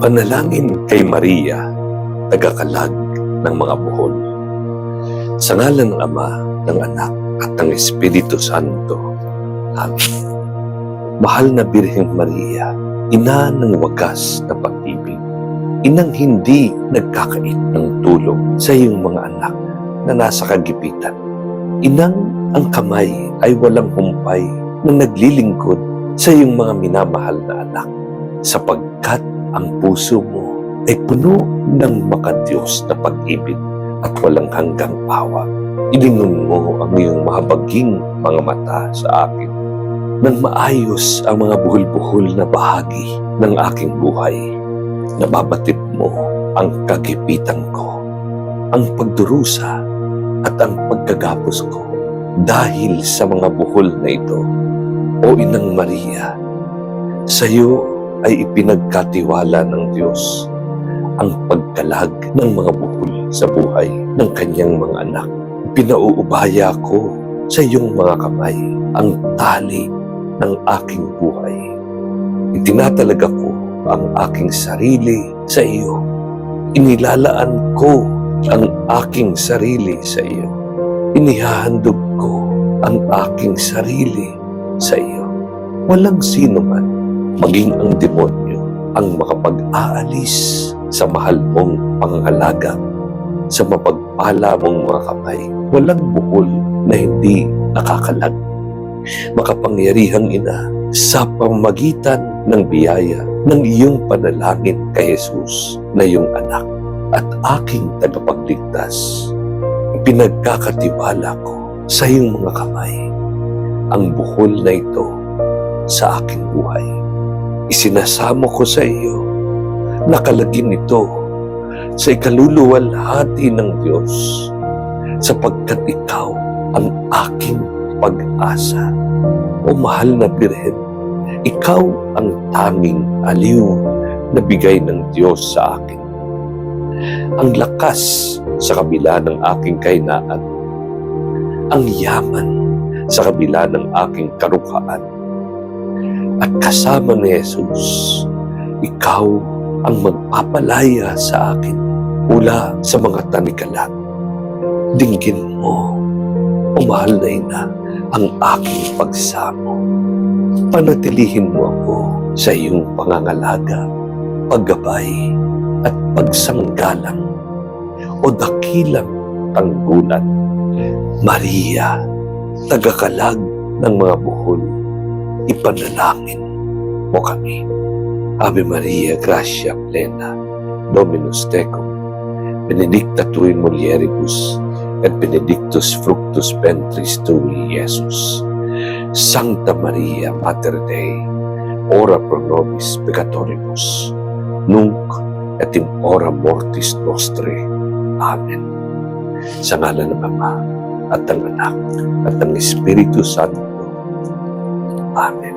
Panalangin kay Maria, tagakalag ng mga buhol. Sa ngalan ng Ama, ng Anak, at ng Espiritu Santo. Amen. Mahal na Birheng Maria, ina ng wagas na pag-ibig, inang hindi nagkakait ng tulong sa iyong mga anak na nasa kagipitan. Inang ang kamay ay walang humpay na naglilingkod sa iyong mga minamahal na anak sapagkat ang puso mo ay puno ng makadiyos na pag-ibig at walang hanggang awa. Ilingon mo ang iyong mahabaging mga mata sa akin nang maayos ang mga buhol-buhol na bahagi ng aking buhay. Nababatid mo ang kagipitan ko, ang pagdurusa at ang pagkagapos ko dahil sa mga buhol na ito. O Inang Maria, sa iyo ay ipinagkatiwala ng Diyos ang pagkalag ng mga buhol sa buhay ng kanyang mga anak. Pinauubaya ko sa iyong mga kamay ang tali ng aking buhay. Itinatalaga ko ang aking sarili sa iyo. Inilalaan ko ang aking sarili sa iyo. Inihahandog ko ang aking sarili sa iyo. Walang sino man, maging ang demonyo, ang makapag-aalis sa mahal mong pangangalaga, sa mapagpala mong mga kamay. Walang buhol na hindi nakakalag makapangyarihang ina sa pamagitan ng biyaya ng iyong panalangin kay Jesus na iyong anak at aking tagapagligtas. Pinagkakatiwala ko sa iyong mga kamay ang buhol na ito sa aking buhay. Isinasamo ko sa iyo, nakalagin ito sa ikaluluwalhati ng Diyos sapagkat ikaw ang aking pag-asa. O mahal na Birhen, ikaw ang tanging aliw na bigay ng Diyos sa akin. Ang lakas sa kabila ng aking kainaan. Ang yaman sa kabila ng aking karukhaan. At kasama ni Jesus, ikaw ang magpapalaya sa akin mula sa mga tanikalat. Dinggin mo, o mahal na ina, ang aking pagsamo. Panatilihin mo ako sa iyong pangangalaga, paggabay at pagsanggalang o dakilang tanggulan. Maria, tagakalag ng mga buhol, ipanalangin mo kami. Ave Maria, gracia plena, Dominus tecum, benedicta tui mulieribus, et benedictus fructus ventris tui, Iesus. Sancta Maria, Mater Dei, ora pro nobis peccatoribus, nunc et in hora mortis nostre. Amen. Sa ngalan ng Ama, at ng Anak, at ng Espiritu Santo. Amen.